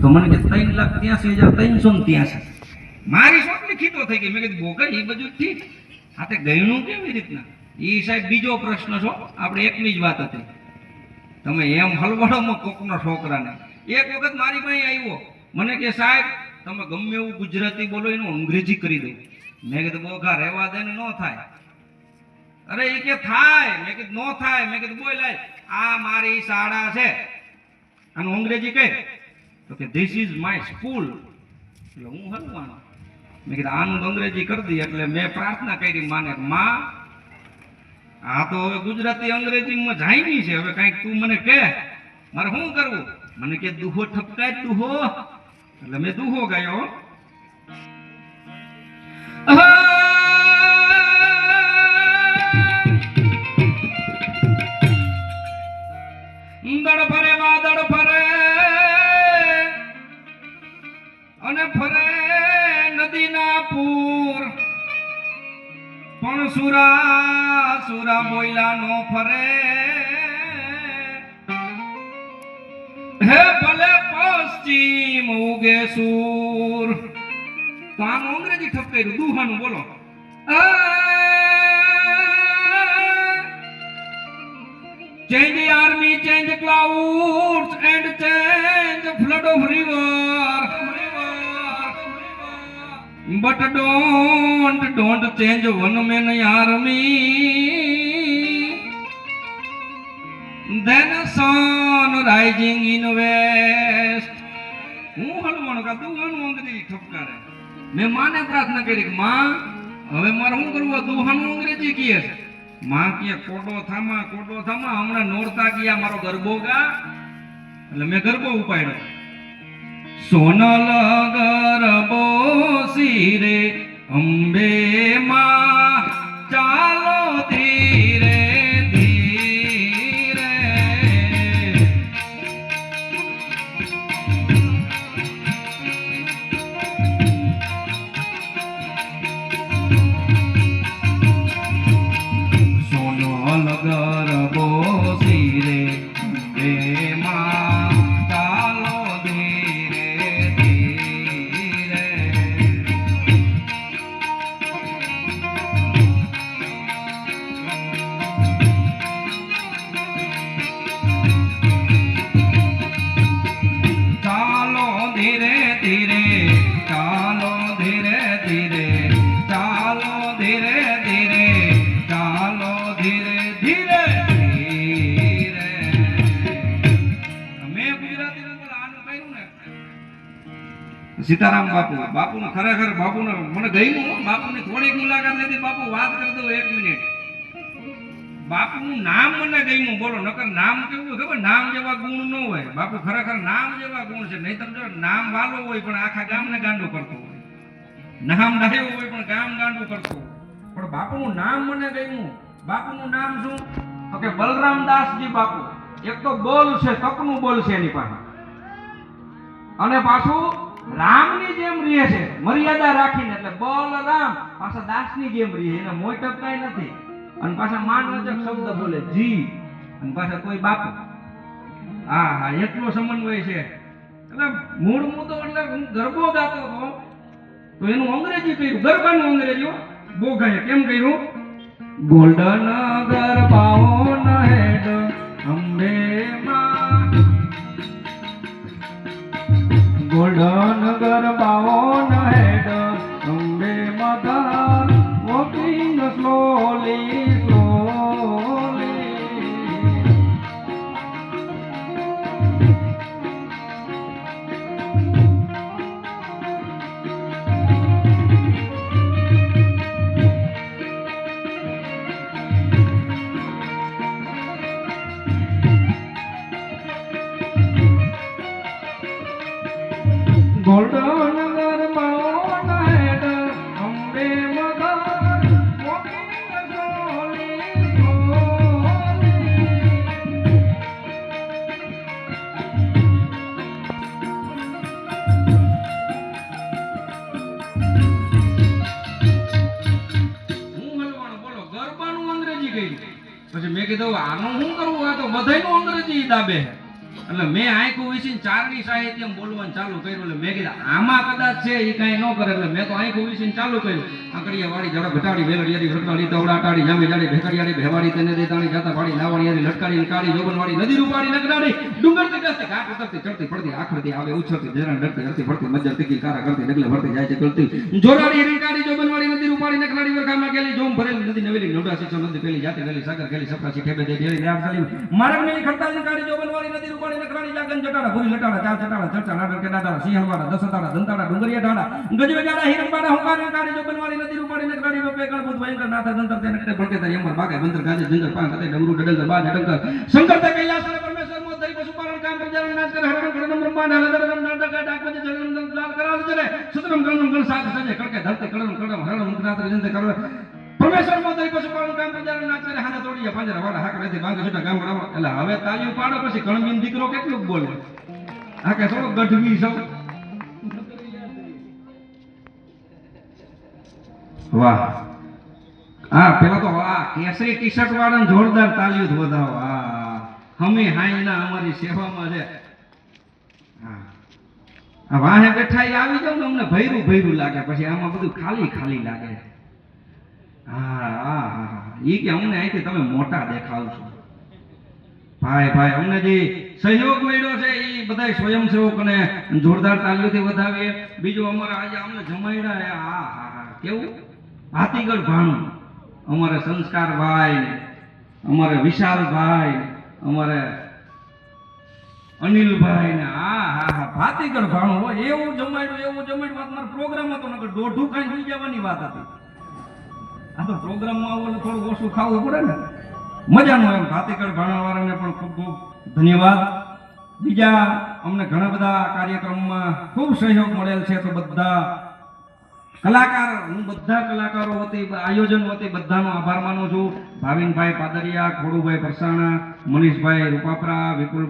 તો મને કે ત્રણ લાખ ત્યાંસી હજાર, ત્રણસો ને ત્યાંસી. મારી સોટલી ખીતો થઈ ગઈ. મેં કીધું બોગા એ બધું ઠીક. તે ગયણું કેવી રીતના? એ સાહેબ બીજો પ્રશ્ન છો. આપણે એકની જ વાત હતી. તમે એમ હલવાડોમાં કોકનો છોકરાને. એક વખત મારી પાસે આવ્યો. મને કે, સાહેબ, તમે ગમે એવું ગુજરાતી બોલો, એનું અંગ્રેજી કરી દો મેં કીધું બોઘા રહેવા દે ને ન થાય. અરે એ કે, થાય. મેં કીધું, ન થાય. મેં કીધું બોલાય આ મારી શાળા છે. આનું અંગ્રેજી કહે. તો કે ધીસ ઇઝ માય સ્કૂલ એટલે હું હલવાનો. મેં કીધું, આનું અંગ્રેજી કરી દી એટલે મેં પ્રાર્થના કરી, માને, માં, આ તો હવે ગુજરાતી અંગ્રેજીમાં જાયની છે. હવે કાંઈક તું મને કહે, મારે શું કરવું? મને કે, દુહો ઠપકાય, દુહો. એટલે મેં દુહો ગાયો. પણ સુરા? સુરા મોઈલા નો ફરે. હે ભલે પશ્ચિમ ઉગે સૂર. તો આમ અંગ્રેજી ઠપકાર્યું દુહાનું બોલો. Change army change change and change flood of the But don't, don't change one man army. Then sun rising in west. હું હલવાનો કા દુહાનું અંગ્રેજી ઠપકારે. મેં માને પ્રાર્થના કરી કે માં હવે મારે શું કરવું આ અંગ્રેજી કહે છે માં કહે કોડો થામા કોડો થામા હમણાં નોરતા ગયા મારો ગરબો ગા. એટલે મેં ગરબો ઉપાડ્યો. સોનલ ગરબો સિરે અંબે સીતારામ બાપુ. બાપુ ખરેખર બાપુ મને ગયું બાપુની થોડીક મુલાકાત લીધી. બાપુ વાત કરી દઉં એક મિનિટ. બાપુનું નામ મને ગયું બોલો, નકર નામ કેવું ખબર? નામ જેવા ગુણ ન હોય. બાપુ ખરેખર નામ જેવા ગુણ છે. નહીં તમે નામ વાલો હોય પણ આખા ગામને ગાંડો કરતો હોય. નામ ડાયો હોય પણ ગામ ગાંડું કરતો પણ પણ બાપુનું નામ મને ગમ્યું. બાપુનું નામ શું? તો કે બલરામદાસજી બાપુ. એક તો બોલ છે, તકનું બોલ છે એની પાસે. અને પાછું? રામની જેમ રહે છે. મર્યાદા રાખીને એટલે બલરામ પાછા દાસની જેમ રહે એને મોટપ કાંઈ નથી. અને પાછા માનવચક શબ્દ બોલે, જી. અને પાછા કોઈ બાપુ. હા હા, એટલો સમન્વય છે. એટલે મૂળ મુદ્દો એટલે હું ગરબો ગાતો હતો. તો એનું અંગ્રેજી કહ્યું ગરબાનું અંગ્રેજી બહુ ગાય કેમ કહ્યું ગોલ્ડન ગરબાઓ head. Golden ગરબાઓ head Ambe mother walking slowly slowly હું હલવાનો બોલો, ગરબાનું અંગ્રેજી કહ્યું પછી મેં કીધું, આનું શું કરવું? આ તો બધાયનું અંગ્રેજી દાબે છે. એટલે મેં આંખું વીસીને ચારણી સાહિત્ય બોલવાનું ચાલુ કર્યું એટલે મેં કીધું, આમાં કદાચ છે એ કાંઈ ન કરે. એટલે મેં તો આંખું વીસીને ચાલુ કર્યું. આકડીયા વાળી જરા ઘટાડી વેલડિયારી વરકાડી દવડાટાડી જામી જાડી ભેકડિયારી ભેવાડી, તેને દેતાણી જાતા વાળી લાવણિયારી લટકાડી કાળી જોબનવાળી નદી રૂપાડી નગડાડી, ડુંગરથી ગસ્તી ઉતરતી, ચડતી પડતી આખરતી, આવે ઉછળતી જરણ ડરતી, હરતી, ફરતી, મજર તીકી કારા કરતી, ડગલે ભરતી, જાય છે ગળતી જોરાડી રીકાડી જોબનવાળી નદી રૂપાડી નકડાડી વરખામાં ગેલી જોમ ભરેલી નદી, નવેલી, નોડા સીચો નદી, પેલી જાતે ગેલી સાગર ગેલી સપરાસી ઠેબે દે ડેરી નામ મારગ મેલી ખડતાલ કાળી જોબનવાળી નદી રૂપાડી નકડાડી જાગન જટાડા ભૂરી લટાડા ચાર ચટાડા ચરચા નાગર કેડાડા સિંહવાડા દસતાડા દંતાડા ડુંગરિયા ઢાડા ગજવે ગાડા હિરણબાડા હુંકાર કાળી જોબનવાળી નદી રૂપાડી નકડાડી વપે ગણપત ભયંકર, નાથા દંતર તે નકડે ભડકે તે યમર બાગે બંદર ગાજે જંગર પાન કતે ડમરુ, ડડંગર, બાજ ડંગર શંકર, તે કૈલાસ, અને પરમેશ્વર મો દઈ પશુપાલન, કામ પ્રજારણ નાશ કરે, હરણ ગણમ બ્રહ્માંડ હલદરમ ડાક, વજે જગમ દંત લાલ, કરાલ ચરે સુતરમ ગણમ ગણ સાત સજે કડકે ધરતે કડમ કડમ હરણ મુકનાત્ર જંતે કરવે હવે તાલીઓ પાડો, પછી ગણબીન દીકરો કેટલું બોલે? હા કે થોડો ગઢવી વાહ. હા, પેલા તો વાહ, કેસરી ટી શર્ટ વાળાને જોરદાર તાલીઓ જ વધાવો. હા હમે હાઈના અમારી સેવામાં છે. હા. આ વાહે બેઠા આવી જાવ ને અમને ભૈરું ભૈરું લાગે, પછી આમાં બધું ખાલી ખાલી લાગે. હા હા હા ઈ કે અમને અહીંથી તમે મોટા દેખાવ છો. ભાઈ ભાઈ, અમને જે સહયોગ મળ્યો છે એ બધા સ્વયંસેવકોને જોરદાર તાલીઓથી વધાવીએ. બીજું અમારે આજે અમને જમાડ્યા હા હા હા. કેવું? હાથીગઢ ભાણું. અમારે સંસ્કારભાઈ ને અમારે વિશાલભાઈ અમારે અનિલભાઈ ને હા હા હા. ભાતીગઢ ભાણું. એવું જમાડ્યું એવું જમાડ્યું તમારો પ્રોગ્રામ હતો, નકર દોઢું કાંઈ થઈ જવાની વાત હતી. તો પ્રોગ્રામમાં આવો થોડું ઓછું ખાવું પડે ને. મજાનું એમ. ભાતીકળ ભાણાવાળાને પણ ખૂબ ખૂબ ધન્યવાદ. બીજા અમને ઘણા બધા કાર્યક્રમમાં ખૂબ સહયોગ મળેલ છે તો બધા કલાકાર, હું બધા કલાકારો વતી, આયોજન વતી બધાનો આભાર માનું છું. ભાવિનભાઈ પાદરિયા, ખોડુભાઈ પરસાણા, મનીષભાઈ રૂપાપરા, વિપુલભાઈ